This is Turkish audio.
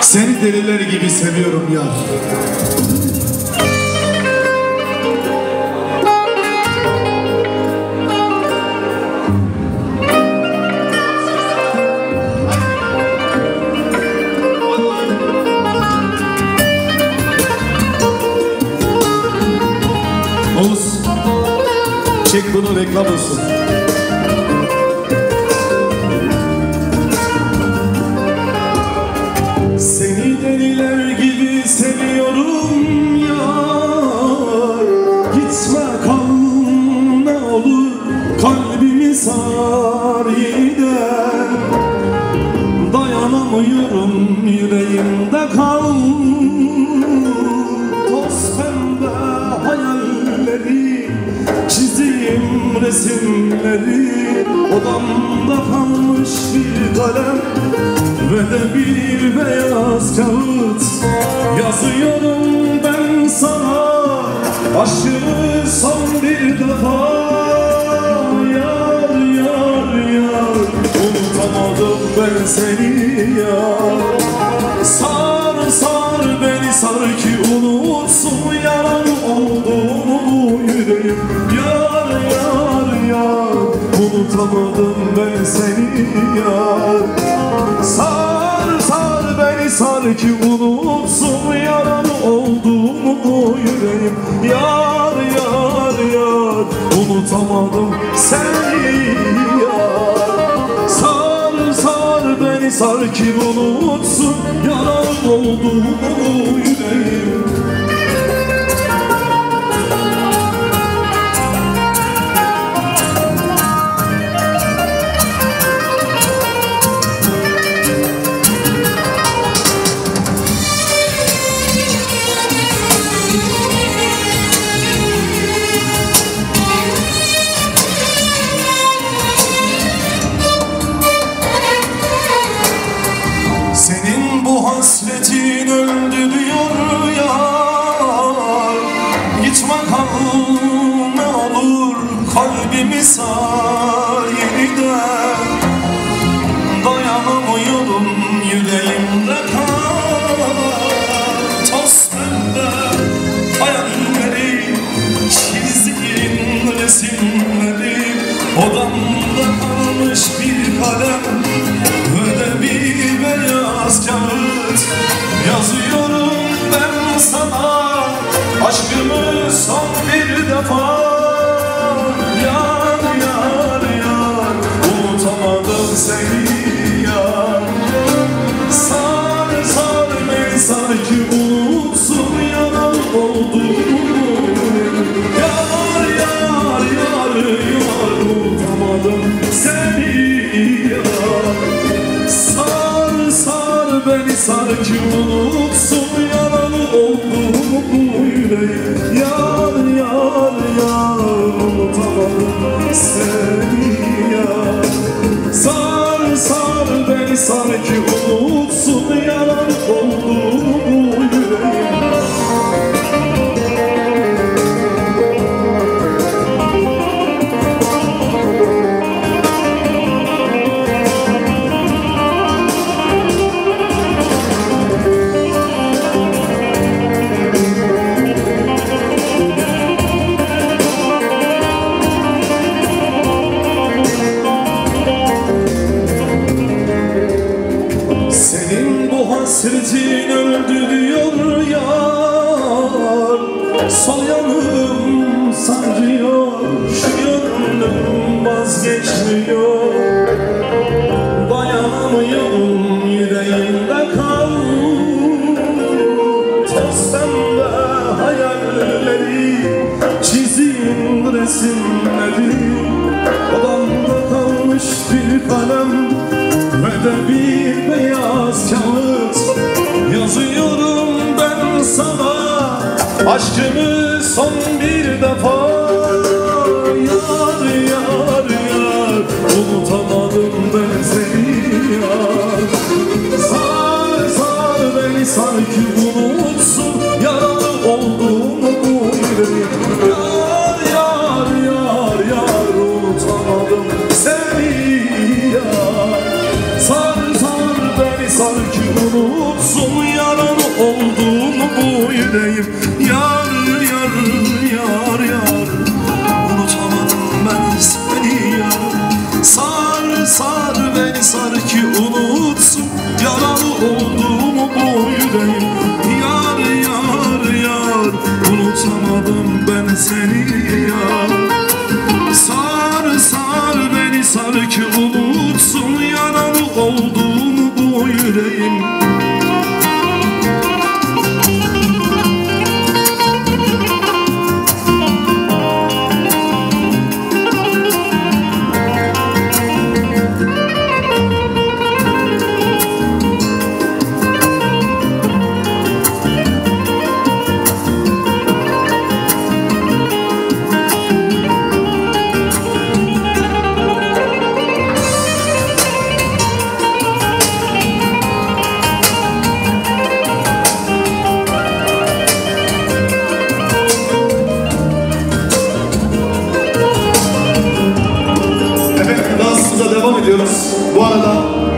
Seni deliler gibi seviyorum ya. Oğuz, çek bunu reklam olsun. Gitme kal ne olur kalbimi sar yeniden Dayanamıyorum yüreğimde kal. Toz pembe hayalleri Çizeyim resimleri. Odamda kalmış bir kalem Ve de bir beyaz kağıt. Yazıyorum ben sana Aşkımı son bir defa Yar yar yar. Unutamadım ben seni yar. Sar sar beni sar ki unutsun yalan olduğunu bu yüreğim. Yar yar yar Unutamadım ben seni yar. Sar sar beni sar ki unutsun bu yüreğim. Yar yar yar. Unutamadım seni yar. Sar sar beni sar ki unutsun? Yalan olduğunu yüreğim hasretin öldürüyor ya Gitme kal ne olur kalbimi sar yeniden Yazıyorum ben sana. Aşkımı son bir defa. Yar yar yar. Unutamadım seni yar. Sar sar beni sar ki unutsun yalan olduğunu. Yar yar yar yar. Unutamadım seni yar beni sar ki unutsun yalan olduğunu bu yüreğim Yar yar yar unutamadım seni Hasretin öldürüyor yar. Sol yanım sancıyor Şu gönlüm vazgeçmiyor. Dayanamıyorum yüreğimde kal. Toz pembe hayalleri Çizeyim resimleri. Odamda kalmış bir kalem ve de bir Aşkımı son bir defa Yar yar yar. Unutamadım ben seni yar. Sar sar beni sar ki unutsun Yaralı olduğumu bu Yar yar yar yar. Unutamadım seni yar. Sar sar beni sar ki unutsun yaralı olduğumu bu yüreğim Deus. Bora dar.